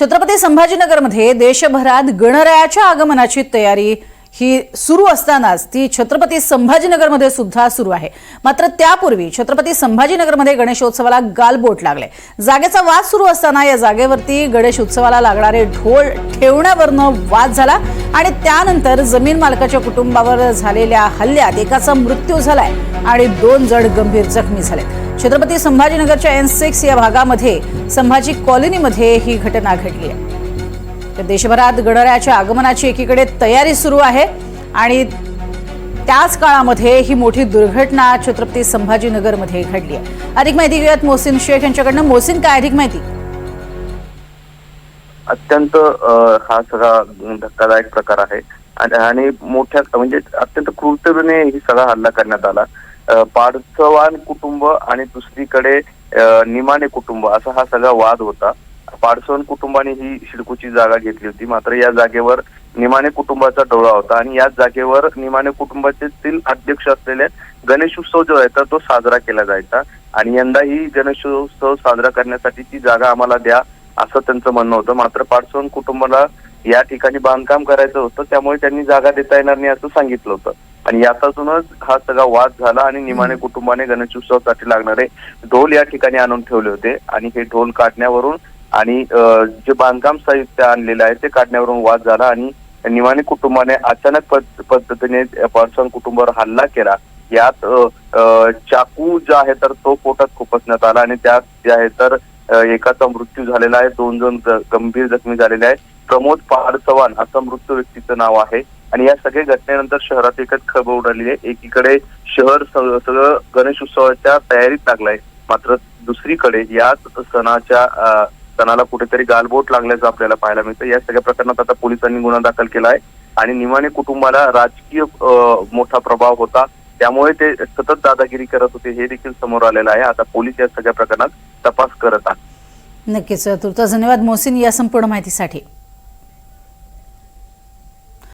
छत्रपती संभाजीनगरमध्ये देशभरात गणरायाच्या आगमनाची तयारी ही सुरू असतानाच ती छत्रपती संभाजीनगरमध्ये सुद्धा सुरू आहे. मात्र त्यापूर्वी छत्रपती संभाजीनगरमध्ये गणेशोत्सवाला गालबोट लागले. जागेचा वाद सुरू असताना या जागेवरती गणेश उत्सवाला लागणारे ढोल ठेवण्यावरनं वाद झाला आणि त्यानंतर जमीन मालकाच्या कुटुंबावर झालेल्या हल्ल्यात एकाचा मृत्यू झालाय आणि दोन जण गंभीर जखमी झाले छत्रपती संभाजीनगरच्या एन सिक्स या भागामध्ये संभाजी कॉलनीमध्ये ही घटना घडली आहे. तर देशभरात गणरायाच्या आगमनाची एकीकडे तयारी सुरू आहे आणि त्याच काळामध्ये ही मोठी दुर्घटना छत्रपती संभाजीनगरमध्ये घडली आहे. अधिक माहिती घेऊयात मोहसिन शेख यांच्याकडनं. मोहसिन काय अधिक माहिती? अत्यंत हा सगळा धक्कादायक प्रकार आहे. आणि- मोठ्या म्हणजे अत्यंत क्रूरतेने ही सगळा हल्ला करण्यात आला. अ, पाडसवान कुटुंब आणि दुसरीकडे निमाने कुटुंब असा हा सगळा वाद होता. पाडसवान कुटुंबाने ही शिडकूची जागा घेतली होती. मात्र या जागेवर निमाणे कुटुंबाचा डोळा होता आणि याच जागेवर निमाणे कुटुंबातील अध्यक्ष असलेले गणेश उत्सव जो आहे तर तो साजरा केला जायचा. आणि यंदा ही गणेशोत्सव साजरा करण्यासाठी ती जागा आम्हाला द्या असं त्यांचं म्हणणं होतं. मात्र पाडसोन कुटुंबाला या ठिकाणी बांधकाम करायचं होतं त्यामुळे त्यांनी जागा देता येणार नाही असं सांगितलं होतं. आणि याच्यातूनच हा सगळा वाद झाला आणि निमाणे कुटुंबाने गणेशोत्सवासाठी लागणारे ढोल या ठिकाणी आणून ठेवले होते. आणि हे ढोल काढण्यावरून आणि जे बांधकाम साहित्य आणलेलं आहे ते काढण्यावरून वाद झाला आणि निवाणी कुटुंबाने अचानक पद्धतीने पाडसोन कुटुंबावर हल्ला केला. यात चाकू जो आहे तर तो पोटात खुपसण्यात आला आणि त्यात जे आहे तर एकाचा मृत्यू झालेला आहे. दोन जण गंभीर जखमी झालेले आहेत. प्रमोद पहाड चव्हाण असं मृत्यू व्यक्तीचं नाव आहे. आणि या सगळ्या घटनेनंतर शहरात एकच खबर उडाली आहे. एकीकडे शहर सगळं गणेश उत्सवाच्या तयारीत लागलंय. मात्र दुसरीकडे याच सणाच्या सणाला कुठेतरी गालबोट लागल्याचं आपल्याला पाहायला मिळतं. या सगळ्या प्रकरणात आता पोलिसांनी गुन्हा दाखल केला आहे. आणि निमाणे कुटुंबाला राजकीय मोठा प्रभाव होता. त्यामुळे ते सतत दादागिरी करत होते. हे देखील समोर आलेलं आहे. आता पोलीस या सगळ्या प्रकरणात तपास करत आहेत. नक्कीच तुर्त धन्यवाद मोहसिन या संपूर्ण माहितीसाठी.